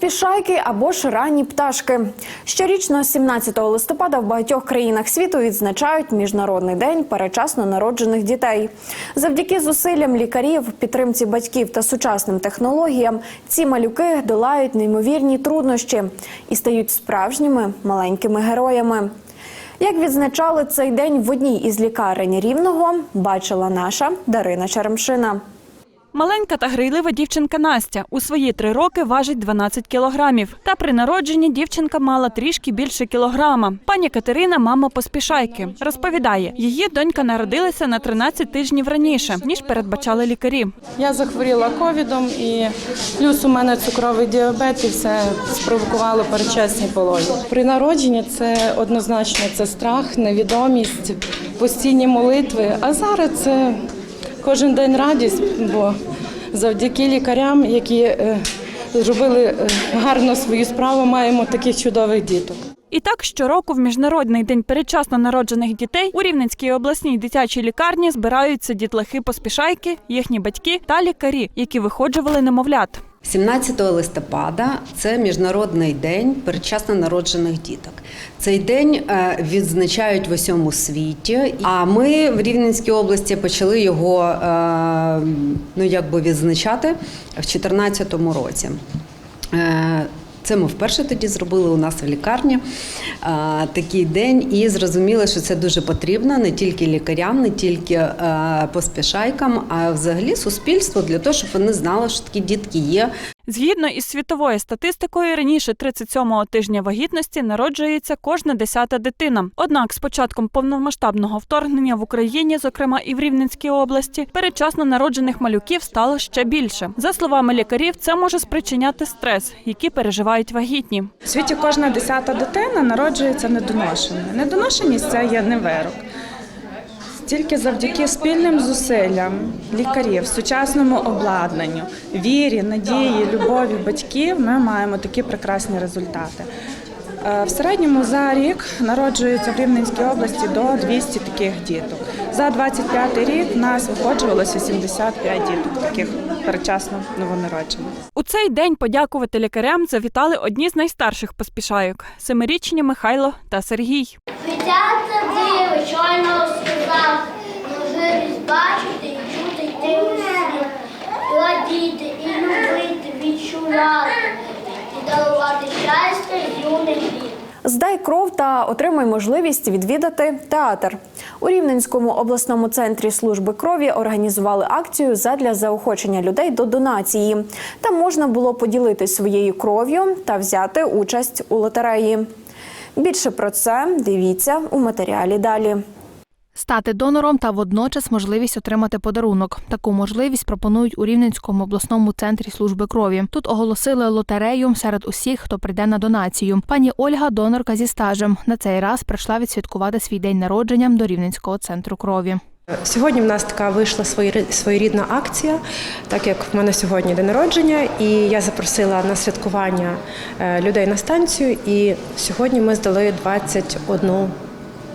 Поспішайки або ж ранні пташки. Щорічно, 17 листопада, в багатьох країнах світу відзначають міжнародний день перечасно народжених дітей. Завдяки зусиллям лікарів, підтримці батьків та сучасним технологіям ці малюки долають неймовірні труднощі і стають справжніми маленькими героями. Як відзначали цей день в одній із лікарень рівного, бачила наша Дарина Черемшина. Маленька та грайлива дівчинка Настя у свої три роки важить 12 кілограмів. Та при народженні дівчинка мала трішки більше кілограма. Пані Катерина, мама поспішайки, розповідає, її донька народилася на 13 тижнів раніше ніж передбачали лікарі. Я захворіла ковідом і плюс у мене цукровий діабет, і все спровокувало передчасні пологи. При народженні це однозначно це страх, невідомість, постійні молитви. А зараз це кожен день радість, бо завдяки лікарям, які е, зробили е, гарно свою справу, маємо таких чудових діток. І так щороку в міжнародний день передчасно народжених дітей у Рівненській обласній дитячій лікарні збираються дітлахи поспішайки, їхні батьки та лікарі, які виходжували немовлят. 17 листопада це міжнародний день передчасно народжених діток. Цей день е, відзначають в усьому світі. А ми в Рівненській області почали його е, ну якби відзначати в 2014 році. Е, Це ми вперше тоді зробили у нас в лікарні а, такий день, і зрозуміли, що це дуже потрібно не тільки лікарям, не тільки а, поспішайкам, а взагалі суспільству для того, щоб вони знали, що такі дітки є, Згідно із світовою статистикою, раніше 37-го тижня вагітності народжується кожна десята дитина. Однак з початком повномасштабного вторгнення в Україні, зокрема і в Рівненській області, передчасно народжених малюків стало ще більше. За словами лікарів, це може спричиняти стрес, який переживають вагітні. У світі кожна десята дитина народжується недоношеною. Недоношеність це є не вирок. Тільки завдяки спільним зусиллям лікарів, сучасному обладнанню, вірі, надії, любові батьків ми маємо такі прекрасні результати. Е, В середньому за рік народжується в Рівненській області до 200 таких діток. За 25 рік нас виходжувалося 75 діток, таких передчасно новонароджених. У цей день подякувати лікарям завітали одні з найстарших поспішайок семирічні Михайло та Сергій. Витяться диво, щойно сказав, можливість бачити і чути йти у світ, радіти і любити, відчувати, і дарувати щастя юних літ. Здай кров та отримай можливість відвідати театр. У Рівненському обласному центрі служби крові організували акцію задля заохочення людей до донації. Там можна було поділитися своєю кров'ю та взяти участь у лотереї. Більше про це дивіться у матеріалі далі. Стати донором та водночас можливість отримати подарунок. Таку можливість пропонують у Рівненському обласному центрі служби крові. Тут оголосили лотерею серед усіх, хто прийде на донацію. Пані Ольга донорка зі стажем. На цей раз прийшла відсвяткувати свій день народження до Рівненського центру крові. Сьогодні в нас така вийшла своєрідна акція, так як в мене сьогодні день народження, і я запросила на святкування е, людей на станцію. І сьогодні ми здали 21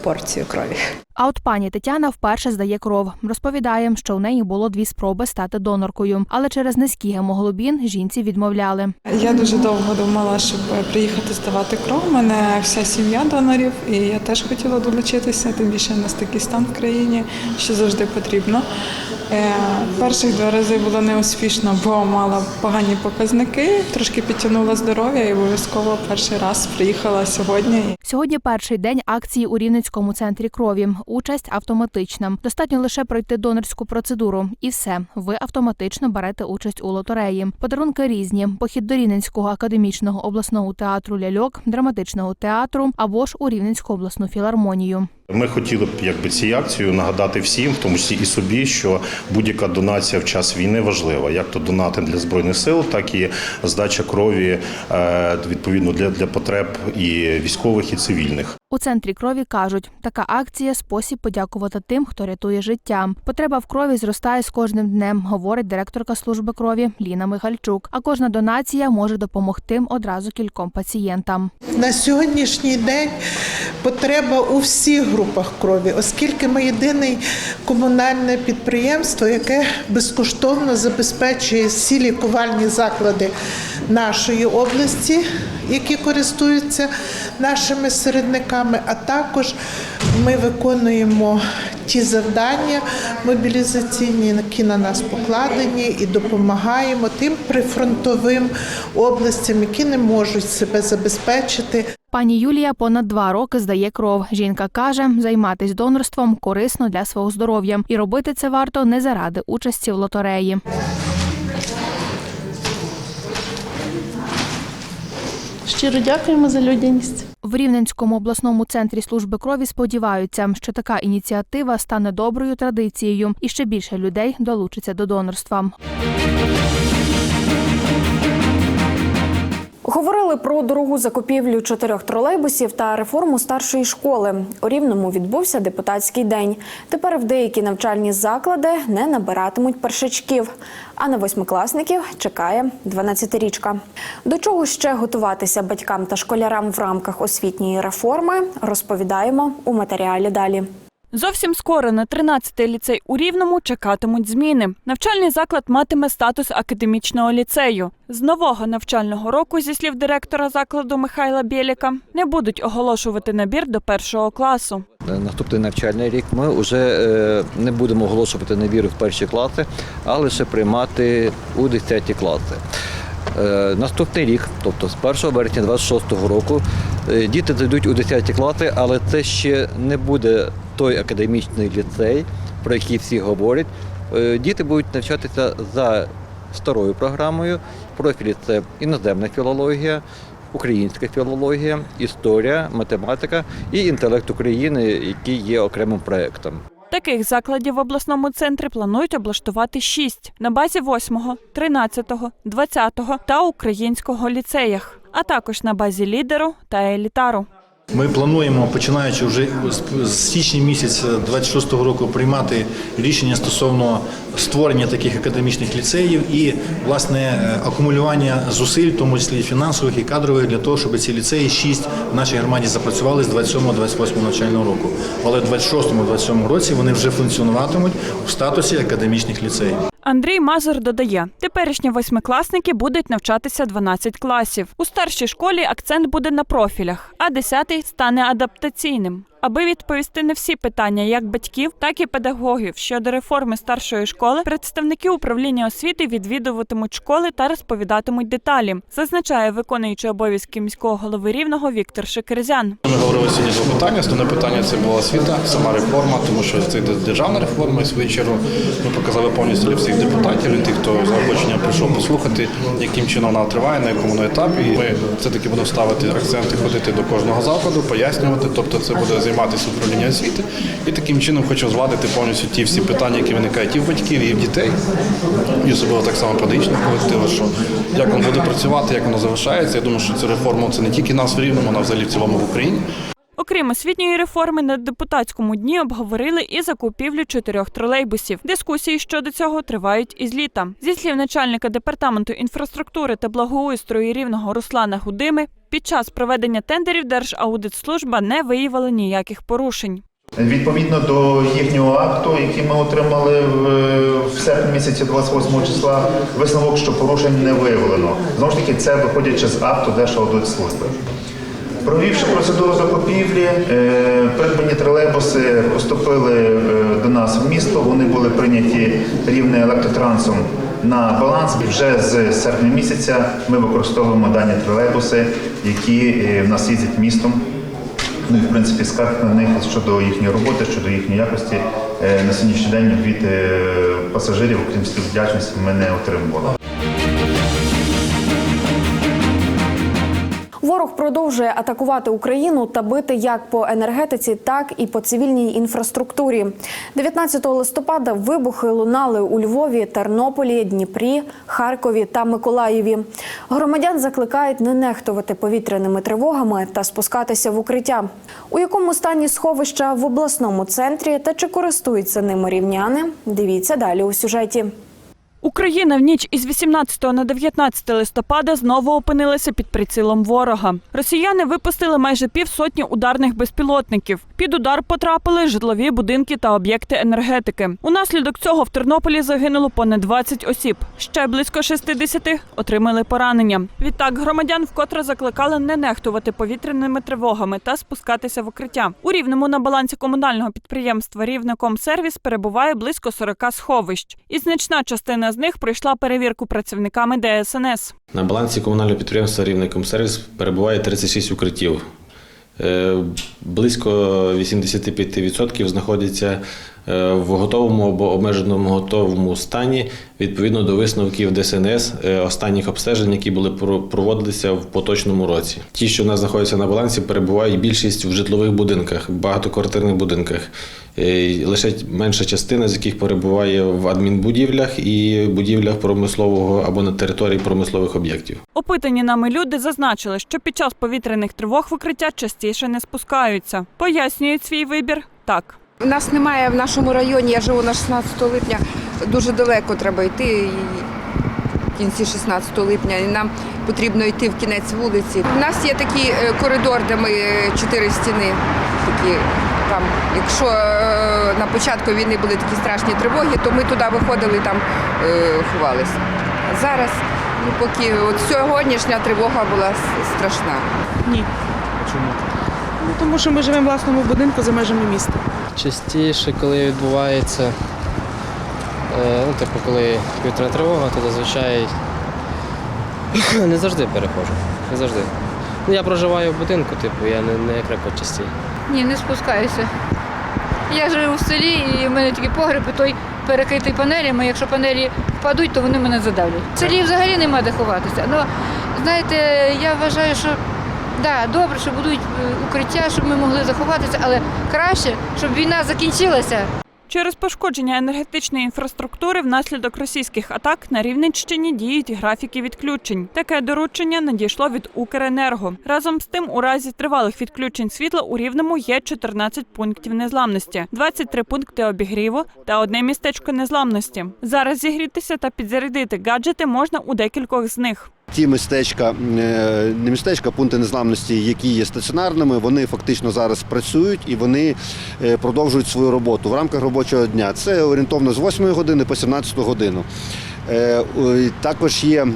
порцію крові. А от пані Тетяна вперше здає кров. Розповідає, що у неї було дві спроби стати доноркою, але через низький гемоглобін жінці відмовляли. Я дуже довго думала, щоб приїхати здавати кров. У мене вся сім'я донорів, і я теж хотіла долучитися. Тим більше у нас такий стан в країні, що завжди потрібно. Е, Перших два рази було неуспішно, бо мала погані показники. Трошки підтягнула здоров'я і обов'язково перший раз приїхала сьогодні. Сьогодні перший день акції у Рівненському центрі крові. Участь автоматична. Достатньо лише пройти донорську процедуру, і все. Ви автоматично берете участь у лотереї. Подарунки різні: похід до Рівненського академічного обласного театру ляльок, драматичного театру або ж у Рівненську обласну філармонію. Ми хотіли б якби цією акцією нагадати всім, в тому числі і собі, що будь-яка донація в час війни важлива, як то донати для збройних сил, так і здача крові е, відповідно для, для потреб і військових, і цивільних. У центрі крові кажуть, така акція спосіб подякувати тим, хто рятує життя. Потреба в крові зростає з кожним днем, говорить директорка служби крові Ліна Михальчук. А кожна донація може допомогти одразу кільком пацієнтам. На сьогоднішній день потреба у всіх групах крові, оскільки ми єдине комунальне підприємство, яке безкоштовно забезпечує всі лікувальні заклади нашої області, які користуються нашими середниками, а також ми виконуємо ті завдання мобілізаційні, які на нас покладені, і допомагаємо тим прифронтовим областям, які не можуть себе забезпечити. Пані Юлія понад два роки здає кров. Жінка каже, займатись донорством корисно для свого здоров'я, і робити це варто не заради участі в лотереї. Щиро дякуємо за людяність. В Рівненському обласному центрі служби крові сподіваються, що така ініціатива стане доброю традицією, і ще більше людей долучиться до донорства. Говорили про дорогу закупівлю чотирьох тролейбусів та реформу старшої школи. У Рівному відбувся депутатський день. Тепер в деякі навчальні заклади не набиратимуть першачків. А на восьмикласників чекає 12-річка. До чого ще готуватися батькам та школярам в рамках освітньої реформи, розповідаємо у матеріалі далі. Зовсім скоро на 13-й ліцей у Рівному чекатимуть зміни. Навчальний заклад матиме статус академічного ліцею. З нового навчального року, зі слів директора закладу Михайла Бєліка, не будуть оголошувати набір до першого класу. Наступний навчальний рік ми вже е, не будемо оголошувати набір в перші класи, а лише приймати у 10 класи. Е, Наступний рік, тобто з 1 вересня 26 року, е, діти зайдуть у 10 класи, але це ще не буде той академічний ліцей, про який всі говорять. Е, Діти будуть навчатися за старою програмою. Профілі це іноземна філологія, українська філологія, історія, математика і інтелект України, який є окремим проєктом. Таких закладів в обласному центрі планують облаштувати шість на базі 8, 13, 20 та українського ліцеях, а також на базі лідеру та елітару. Ми плануємо, починаючи вже з- січня місяця 26-го року, приймати рішення стосовно створення таких академічних ліцеїв і власне е, акумулювання зусиль, в тому числі фінансових і кадрових, для того, щоб ці ліцеї шість в нашій громаді запрацювали з 27-28 навчального року. Але в 26-27 році вони вже функціонуватимуть у статусі академічних ліцеїв. Андрій Мазур додає, теперішні восьмикласники будуть навчатися 12 класів. У старшій школі акцент буде на профілях, а 10-й стане адаптаційним. Аби відповісти на всі питання як батьків, так і педагогів щодо реформи старшої школи, представники управління освіти відвідуватимуть школи та розповідатимуть деталі, зазначає виконуючий обов'язки міського голови рівного Віктор Шекерзян. Ми говорили сьогодні два питання. Основне питання це була освіта, сама реформа, тому що це державна реформа. І свою чергу ми показали повністю для всіх депутатів, для тих, хто з заохоченням прийшов послухати, яким чином вона триває, на якому етапі. Ми все таки будемо ставити акценти, ходити до кожного закладу, пояснювати. Тобто, це буде займатися управління освіти. І таким чином хочемо звадити повністю ті всі питання, які виникають і в батьків, і в дітей, і особливо так само педагогічного колективу, що як воно буде працювати, як воно завершається. Я думаю, що ця реформа це не тільки нас в Рівному, вона взагалі в цілому в Україні. Окрім освітньої реформи, на депутатському дні обговорили і закупівлю чотирьох тролейбусів. Дискусії щодо цього тривають із літа. Зі слів начальника департаменту інфраструктури та благоустрою рівного Руслана Гудими, під час проведення тендерів Держаудитслужба не виявила ніяких порушень. Відповідно до їхнього акту, який ми отримали в, серпні місяці 28 числа, висновок, що порушень не виявлено. Знову ж таки, це виходячи з акту Держаудитслужби. Провівши процедуру закупівлі, е, придбані тролейбуси поступили е, до нас в місто. Вони були прийняті рівне електротрансом на баланс. Вже з серпня місяця ми використовуємо дані тролейбуси, які е, в нас їздять містом. Ну і в принципі скарг на них щодо їхньої роботи, щодо їхньої якості е, на сьогоднішній день від е, пасажирів, окрім співдячності, ми не отримували. Продовжує атакувати Україну та бити як по енергетиці, так і по цивільній інфраструктурі. 19 листопада вибухи лунали у Львові, Тернополі, Дніпрі, Харкові та Миколаєві. Громадян закликають не нехтувати повітряними тривогами та спускатися в укриття. У якому стані сховища в обласному центрі та чи користуються ними рівняни? Дивіться далі у сюжеті. Україна в ніч із 18 на 19 листопада знову опинилася під прицілом ворога. Росіяни випустили майже півсотні ударних безпілотників. Під удар потрапили житлові будинки та об'єкти енергетики. Унаслідок цього в Тернополі загинуло понад 20 осіб. Ще близько 60 отримали поранення. Відтак громадян вкотре закликали не нехтувати повітряними тривогами та спускатися в укриття. У рівному на балансі комунального підприємства Рівнекомсервіс перебуває близько 40 сховищ, і значна частина з них пройшла перевірку працівниками ДСНС. На балансі комунального підприємства Рівнекомсервіс перебуває 36 укриттів. Е, Близько 85% знаходяться е, в готовому або обмеженому готовому стані відповідно до висновків ДСНС е, останніх обстежень, які були про- проводилися в поточному році. Ті, що в нас знаходяться на балансі, перебувають більшість в житлових будинках, багатоквартирних будинках. Е, Лише менша частина з яких перебуває в адмінбудівлях і будівлях промислового або на території промислових об'єктів. Опитані нами люди зазначили, що під час повітряних тривог в укриття частіше не спускаються. Пояснюють свій вибір так. У нас немає в нашому районі, я живу на 16 липня, дуже далеко треба йти. і В кінці 16 липня і нам потрібно йти в кінець вулиці. У нас є такий е, коридор, де ми е, чотири стіни. Такі там, якщо е, на початку війни були такі страшні тривоги, то ми туди виходили, там е, ховалися. А зараз, ну поки от сьогоднішня тривога була страшна. Ні. Чому? Ну, тому що ми живемо в власному будинку за межами міста. Частіше, коли відбувається, е, ну, типу, коли повітряна тривога, то зазвичай не завжди перехожу. Не завжди. Ну, я проживаю в будинку, типу, я не, не як рекорд частій. Ні, не спускаюся. Я живу в селі, і в мене такий погреб, і той перекритий панелями. Якщо панелі впадуть, то вони мене задавлять. В селі взагалі нема де ховатися. Ну, знаєте, я вважаю, що да, добре, що будуть е, укриття, щоб ми могли заховатися, але краще, щоб війна закінчилася. Через пошкодження енергетичної інфраструктури внаслідок російських атак на Рівненщині діють графіки відключень. Таке доручення надійшло від Укренерго. Разом з тим, у разі тривалих відключень світла у Рівному є 14 пунктів незламності, 23 пункти обігріву та одне містечко незламності. Зараз зігрітися та підзарядити гаджети можна у декількох з них. Ті містечка, е, не містечка, пункти незламності, які є стаціонарними, вони фактично зараз працюють і вони е, продовжують свою роботу в рамках робочого дня. Це орієнтовно з 8 години по 17 годину. Е, Також є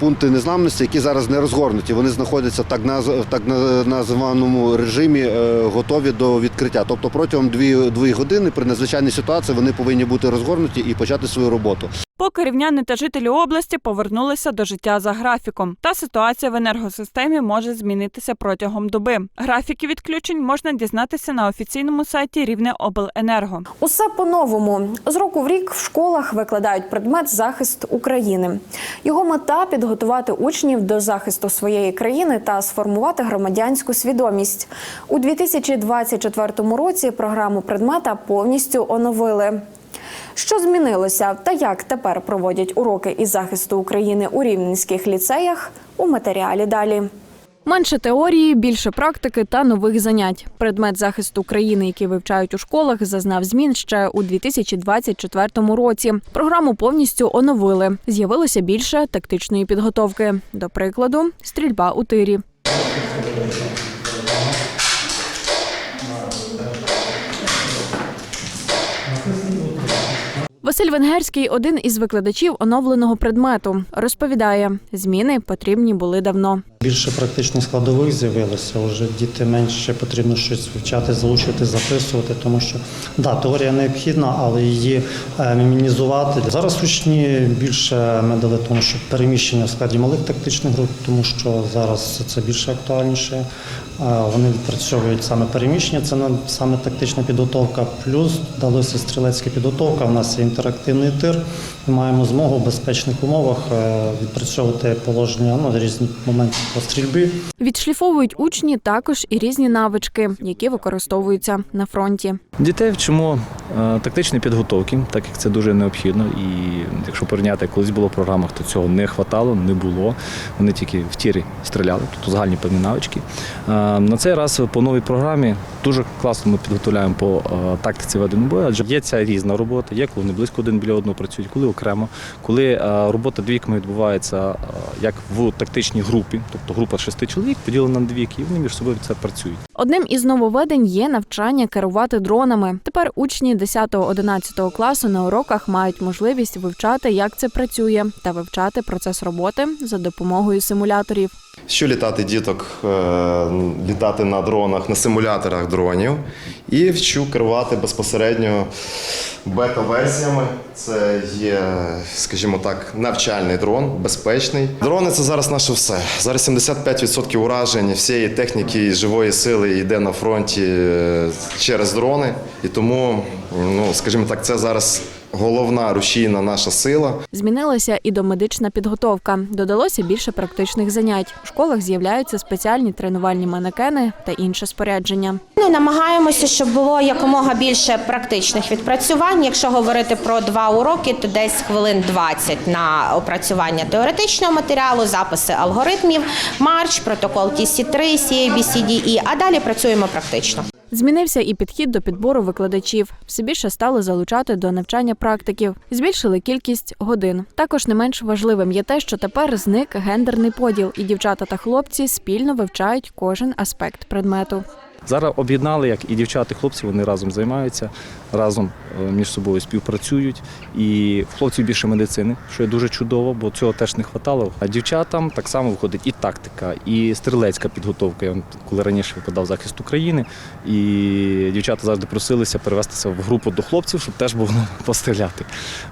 пункти незламності, які зараз не розгорнуті. Вони знаходяться в так наз- так на- названому режимі, готові до відкриття. Тобто протягом 2 години при надзвичайній ситуації вони повинні бути розгорнуті і почати свою роботу. Поки рівняни та жителі області повернулися до життя за графіком. Та ситуація в енергосистемі може змінитися протягом доби. Графіки відключень можна дізнатися на офіційному сайті Рівнеобленерго. Усе по-новому. З року в рік в школах викладають предмет захист України. Його мета підготувати учнів до захисту своєї країни та сформувати громадянську свідомість. У 2024 році програму предмета повністю оновили. Що змінилося та як тепер проводять уроки із захисту України у рівненських ліцеях у матеріалі далі. Менше теорії, більше практики та нових занять. Предмет захисту України, який вивчають у школах, зазнав змін ще у 2024 році. Програму повністю оновили. З'явилося більше тактичної підготовки. До прикладу, стрільба у тирі. Василь Венгерський один із викладачів оновленого предмету. Розповідає, зміни потрібні були давно. Більше практичних складових з'явилося. Вже діти менше потрібно щось вивчати, залучити, записувати, тому що да, теорія необхідна, але її е, мінімізувати. Зараз учні більше ми дали тому, що переміщення в складі малих тактичних груп, тому що зараз це більше актуальніше. Вони відпрацьовують саме переміщення, це саме тактична підготовка. Плюс далося стрілецька підготовка. У нас є інтерактивний тир. Ми маємо змогу в безпечних умовах е, відпрацьовувати положення ну, різні моменти по стрільбі. Відшліфовують учні також і різні навички, які використовуються на фронті. Дітей вчимо е, тактичної підготовки, так як це дуже необхідно. І якщо порівняти, колись було в програмах, то цього не хватало, не було. Вони тільки в тірі стріляли, тобто загальні певні навички. Е, На цей раз по новій програмі дуже класно ми підготовляємо по тактиці ведення бою, адже є ця різна робота, є коли вони близько один біля одного працюють, коли окремо, коли е, робота двійками відбувається е, як в тактичній групі, тобто група шести чоловік поділена на двійки, і вони між собою це працюють. Одним із нововведень є навчання керувати дронами. Тепер учні 10-11 класу на уроках мають можливість вивчати, як це працює, та вивчати процес роботи за допомогою симуляторів. Що літати діток, е, літати на дронах, на симуляторах дронів. І вчу керувати безпосередньо бета-версіями. Це є, скажімо так, навчальний дрон, безпечний. Дрони це зараз наше все. Зараз 75% уражень всієї техніки і живої сили йде на фронті е, через дрони. І тому, ну скажімо так, це зараз головна рушійна наша сила. Змінилася і домедична підготовка. Додалося більше практичних занять. У школах з'являються спеціальні тренувальні манекени та інше спорядження. Ну, намагаємося, щоб було якомога більше практичних відпрацювань. Якщо говорити про два уроки, то десь хвилин 20 на опрацювання теоретичного матеріалу, записи алгоритмів, марч, протокол TC3, CABCDE, а далі працюємо практично. Змінився і підхід до підбору викладачів. Все більше стали залучати до навчання практиків, збільшили кількість годин. Також не менш важливим є те, що тепер зник гендерний поділ, і дівчата та хлопці спільно вивчають кожен аспект предмету. Зараз об'єднали, як і дівчата, і хлопці, вони разом займаються, разом е, між собою співпрацюють. І в хлопців більше медицини, що є дуже чудово, бо цього теж не вистачало. А дівчатам так само виходить і тактика, і стрілецька підготовка. Я коли раніше викладав захист України, і дівчата завжди просилися перевестися в групу до хлопців, щоб теж було постріляти.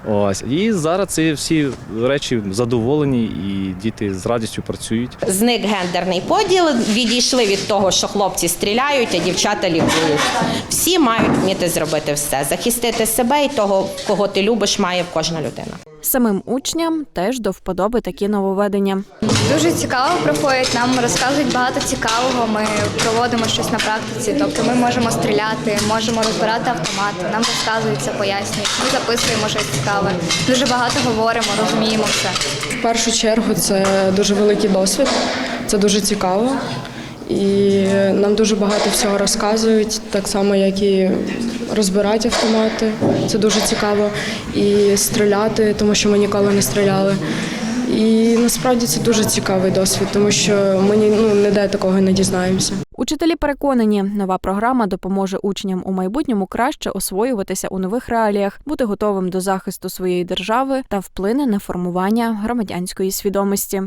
Ось. І зараз ці всі речі задоволені, і діти з радістю працюють. Зник гендерний поділ. Відійшли від того, що хлопці стріляють, а дівчата лікують. Всі мають вміти зробити все, захистити себе і того, кого ти любиш, має кожна людина. Самим учням теж до вподоби такі нововведення. Дуже цікаво проходить. Нам розказують багато цікавого. Ми проводимо щось на практиці. Тобто ми можемо стріляти, можемо розбирати автомати. Нам розказують це, пояснюють. Ми записуємо щось цікаве. Дуже багато говоримо, розуміємо все. В першу чергу це дуже великий досвід, це дуже цікаво. І нам дуже багато всього розказують, так само, як і розбирати автомати. Це дуже цікаво. І стріляти, тому що ми ніколи не стріляли. І насправді це дуже цікавий досвід, тому що ми ну, ніде такого не дізнаємося. Учителі переконані, нова програма допоможе учням у майбутньому краще освоюватися у нових реаліях, бути готовим до захисту своєї держави та вплине на формування громадянської свідомості.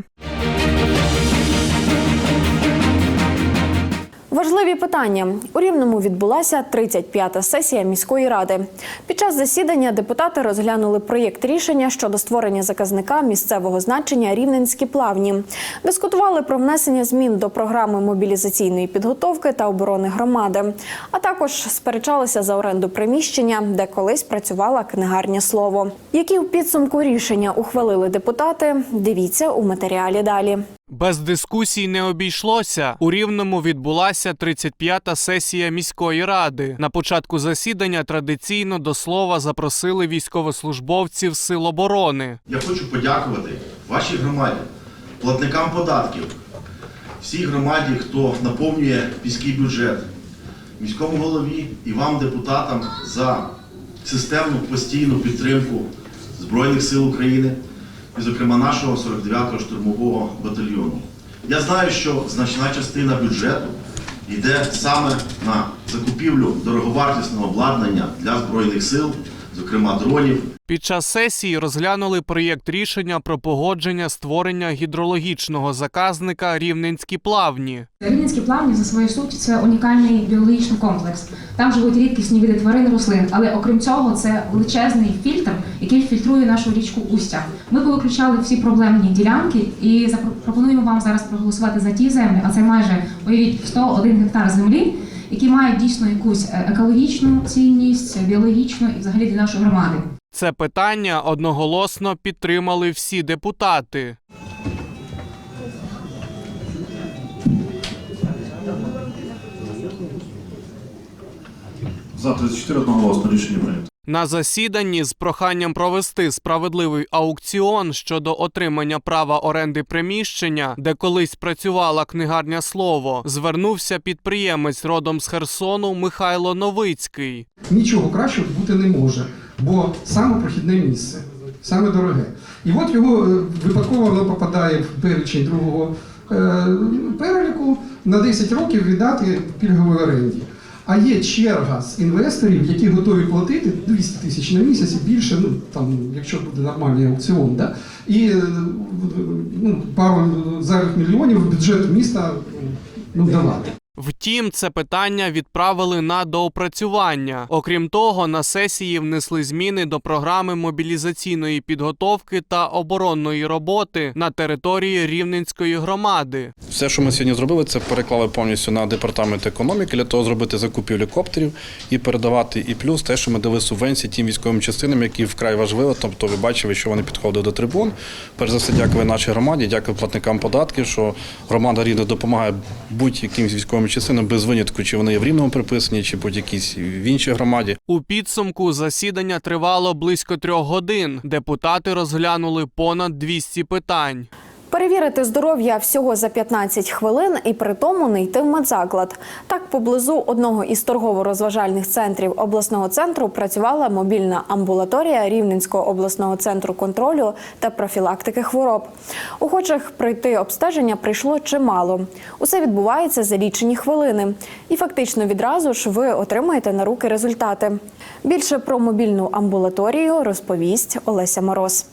Важливі питання у Рівному відбулася 35-та сесія міської ради. Під час засідання депутати розглянули проєкт рішення щодо створення заказника місцевого значення Рівненські плавні. Дискутували про внесення змін до програми мобілізаційної підготовки та оборони громади. А також сперечалися за оренду приміщення, де колись працювала книгарня слово. Які в підсумку рішення ухвалили депутати? Дивіться у матеріалі далі. Без дискусій не обійшлося. У Рівному відбулася 35-та сесія міської ради. На початку засідання традиційно до слова запросили військовослужбовців сил оборони. Я хочу подякувати вашій громаді, платникам податків, всій громаді, хто наповнює міський бюджет, міському голові і вам, депутатам, за системну постійну підтримку Збройних сил України зокрема, нашого 49-го штурмового батальйону. Я знаю, що значна частина бюджету йде саме на закупівлю дороговартісного обладнання для Збройних сил, зокрема дронів. Під час сесії розглянули проєкт рішення про погодження створення гідрологічного заказника Рівненські плавні. Рівненські плавні за свою суть це унікальний біологічний комплекс. Там живуть рідкісні види тварин, рослин, але окрім цього, це величезний фільтр, який фільтрує нашу річку Устя. Ми повиключали всі проблемні ділянки і запропонуємо вам зараз проголосувати за ті землі, а це майже уявіть 101 гектар землі, які мають дійсно якусь е, екологічну цінність, біологічну і взагалі для нашої громади. Це питання одноголосно підтримали всі депутати. За 34 одноголосно рішення прийнято. На засіданні з проханням провести справедливий аукціон щодо отримання права оренди приміщення, де колись працювала книгарня слово, звернувся підприємець родом з Херсону Михайло Новицький. Нічого кращого бути не може, бо саме прохідне місце, саме дороге. І от його е, випадково попадає в перечень другого е, переліку на 10 років віддати пільговій оренді. А є черга з інвесторів, які готові платити 200 тисяч на місяць більше, ну там, якщо буде нормальний аукціон, да? і е, ну, пару зайвих мільйонів в бюджет міста ну, давати. Втім, це питання відправили на доопрацювання. Окрім того, на сесії внесли зміни до програми мобілізаційної підготовки та оборонної роботи на території Рівненської громади. Все, що ми сьогодні зробили, це переклали повністю на департамент економіки для того, зробити закупівлю коптерів і передавати. І плюс те, що ми дали субвенції тим військовим частинам, які вкрай важливо. Тобто, ви бачили, що вони підходили до трибун. Перш за все, дякую нашій громаді, дякую платникам податків, що громада Рівне допомагає будь-яким військовим частинам без винятку, чи вони є в рівному приписані, чи будь-якійсь в іншій громаді. У підсумку засідання тривало близько трьох годин. Депутати розглянули понад 200 питань. Перевірити здоров'я всього за 15 хвилин і при тому не йти в медзаклад. Так, поблизу одного із торгово-розважальних центрів обласного центру працювала мобільна амбулаторія Рівненського обласного центру контролю та профілактики хвороб. Охочих пройти обстеження прийшло чимало. Усе відбувається за лічені хвилини, і фактично відразу ж ви отримаєте на руки результати. Більше про мобільну амбулаторію розповість Олеся Мороз.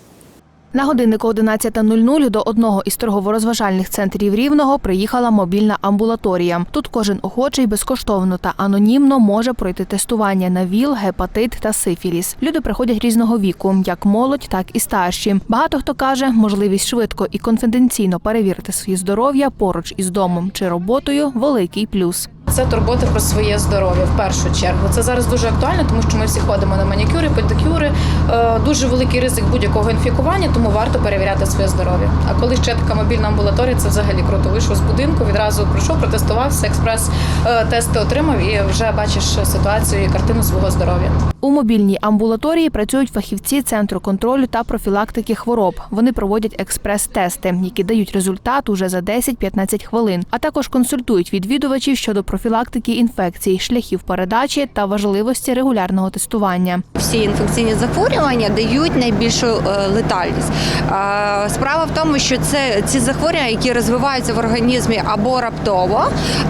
На годиннику 11.00 до одного із торгово-розважальних центрів Рівного приїхала мобільна амбулаторія. Тут кожен охочий безкоштовно та анонімно може пройти тестування на ВІЛ, гепатит та сифіліс. Люди приходять різного віку, як молодь, так і старші. Багато хто каже, можливість швидко і конфіденційно перевірити своє здоров'я поруч із домом чи роботою великий плюс. Це турбота про своє здоров'я в першу чергу. Це зараз дуже актуально, тому що ми всі ходимо на манікюри, педикюри. Е, Дуже великий ризик будь-якого інфікування, тому варто перевіряти своє здоров'я. А коли ще така мобільна амбулаторія, це взагалі круто. Вийшов з будинку, відразу прийшов, протестувався, експрес е, отримав і вже бачиш ситуацію і картину свого здоров'я. У мобільній амбулаторії працюють фахівці центру контролю та профілактики хвороб. Вони проводять експрес-тести, які дають результат уже за 10-15 хвилин, а також консультують відвідувачів щодо профілактики інфекцій, шляхів передачі та важливості регулярного тестування. Всі інфекційні захворювання дають найбільшу е, летальність. Е, Справа в тому, що це ці захворювання, які розвиваються в організмі або раптово,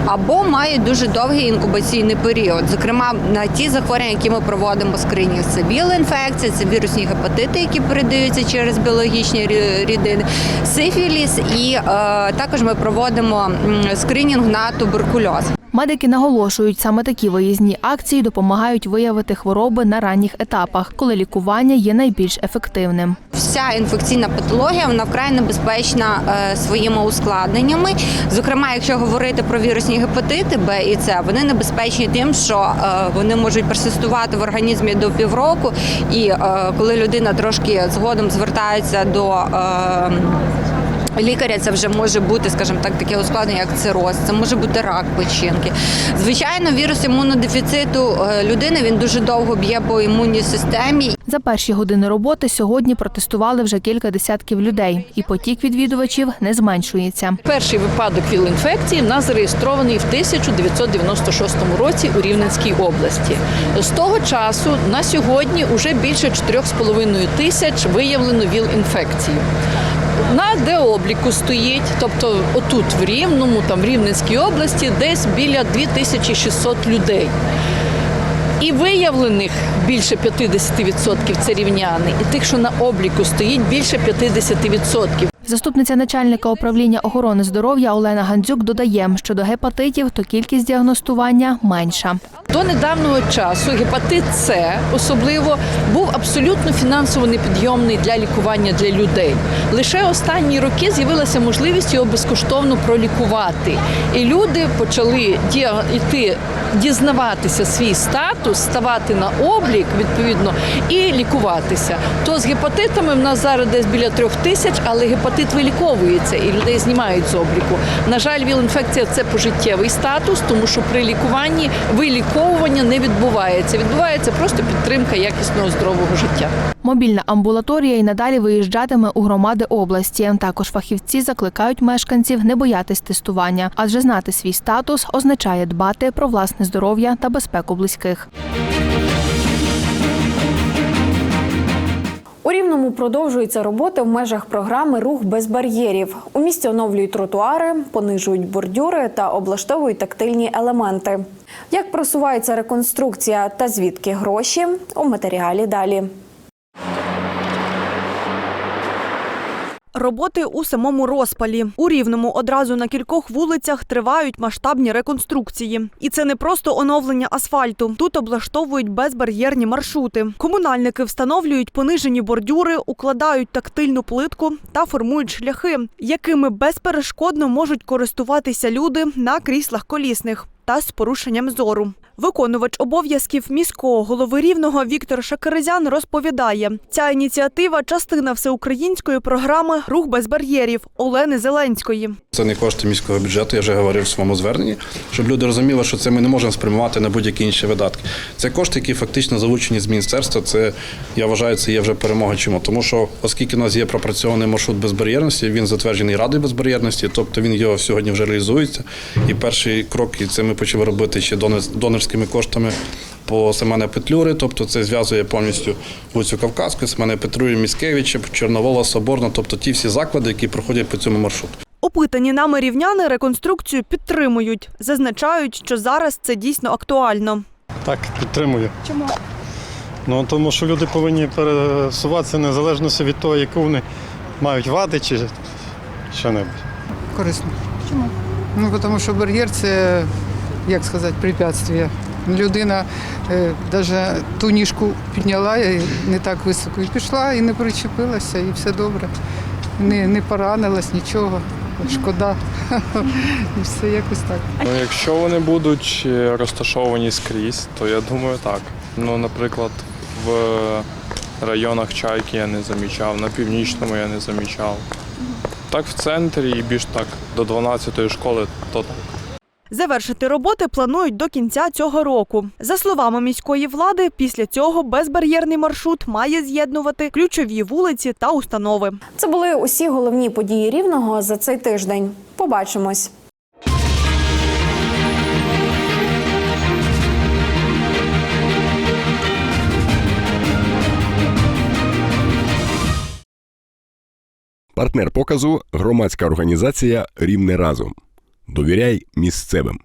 або мають дуже довгий інкубаційний період. Зокрема, на ті захворювання, які ми проводимо скринінг, це біл-інфекція, це вірусні гепатити, які передаються через біологічні рі- рідини, сифіліс, і е, також ми проводимо скринінг на туберкульоз. Медики наголошують, саме такі виїзні акції допомагають виявити хвороби на ранніх етапах, коли лікування є найбільш ефективним. Вся інфекційна патологія вона вкрай небезпечна е, своїми ускладненнями. Зокрема, якщо говорити про вірусні гепатити Б і С, вони небезпечні тим, що е, вони можуть персистувати в організмі до півроку, і е, коли людина трошки згодом звертається до Лікаря це вже може бути, скажімо так, таке ускладнення, як цироз, це може бути рак печінки. Звичайно, вірус імунодефіциту е, людини він дуже довго б'є по імунній системі. За перші години роботи сьогодні протестували вже кілька десятків людей, і потік відвідувачів не зменшується. Перший випадок віл-інфекції в нас зареєстрований в 1996 році у Рівненській області. З того часу на сьогодні вже більше 4,5 тисяч виявлено віл-інфекцію. На деобліку стоїть, тобто отут в Рівному, там в Рівненській області, десь біля 2600 людей. І виявлених більше 50% це рівняни, і тих, що на обліку стоїть, більше 50%. Заступниця начальника управління охорони здоров'я Олена Гандзюк додає, що до гепатитів то кількість діагностування менша. До недавнього часу гепатит С особливо був абсолютно фінансово непідйомний для лікування для людей. Лише останні роки з'явилася можливість його безкоштовно пролікувати. І люди почали йти дізнаватися свій статус, ставати на облік відповідно і лікуватися. То з гепатитами в нас зараз десь біля трьох тисяч, але гепатит виліковується і людей знімають з обліку. На жаль, ВІЛ-інфекція це пожиттєвий статус, тому що при лікуванні виліковування не відбувається. Відбувається просто підтримка якісного здорового життя. Мобільна амбулаторія й надалі виїжджатиме у громади області. Також фахівці закликають мешканців не боятись тестування, адже знати свій статус означає дбати про власне здоров'я та безпеку близьких. У Рівному продовжуються роботи в межах програми Рух без бар'єрів. У місті оновлюють тротуари, понижують бордюри та облаштовують тактильні елементи. Як просувається реконструкція та звідки гроші у матеріалі далі. Роботи у самому розпалі. У Рівному одразу на кількох вулицях тривають масштабні реконструкції. І це не просто оновлення асфальту. Тут облаштовують безбар'єрні маршрути. Комунальники встановлюють понижені бордюри, укладають тактильну плитку та формують шляхи, якими безперешкодно можуть користуватися люди на кріслах колісних та з порушенням зору. Виконувач обов'язків міського голови рівного Віктор Шакерезян розповідає, ця ініціатива частина всеукраїнської програми Рух без бар'єрів Олени Зеленської. Це не кошти міського бюджету, я вже говорив в своєму зверненні, щоб люди розуміли, що це ми не можемо спрямувати на будь-які інші видатки. Це кошти, які фактично залучені з міністерства. Це я вважаю, це є вже перемога. Чому? Тому що оскільки у нас є пропрацьований маршрут безбар'єрності, він затверджений радою безбар'єрності, тобто він його сьогодні вже реалізується. І перший крок, це ми почали робити ще донорськими коштами. По Семена Петлюри, тобто це зв'язує повністю вулицю Кавказську, Семена Петлюри, Міськевича, Чорновола, Соборна, тобто ті всі заклади, які проходять по цьому маршруту. Опитані нами рівняни реконструкцію підтримують. Зазначають, що зараз це дійсно актуально. Так, підтримую. Чому? Ну тому що люди повинні пересуватися незалежно від того, яку вони мають вади чи що-небудь. Корисно. Чому? Ну, тому що бар'єр це, як сказати, препятствие. Людина навіть ту ніжку підняла і не так високо і пішла, і не причепилася, і все добре. Не, не поранилась, нічого. Шкода. І все якось так. Ну, якщо вони будуть е, розташовані скрізь, то я думаю так. Ну, наприклад, в районах Чайки я не замічав, на північному я не замічав. Так в центрі і більш так до 12-ї школи, то так. Завершити роботи планують до кінця цього року. За словами міської влади, після цього безбар'єрний маршрут має з'єднувати ключові вулиці та установи. Це були усі головні події рівного за цей тиждень. Побачимось. Партнер показу громадська організація Рівне разом. Довіряй місцевим.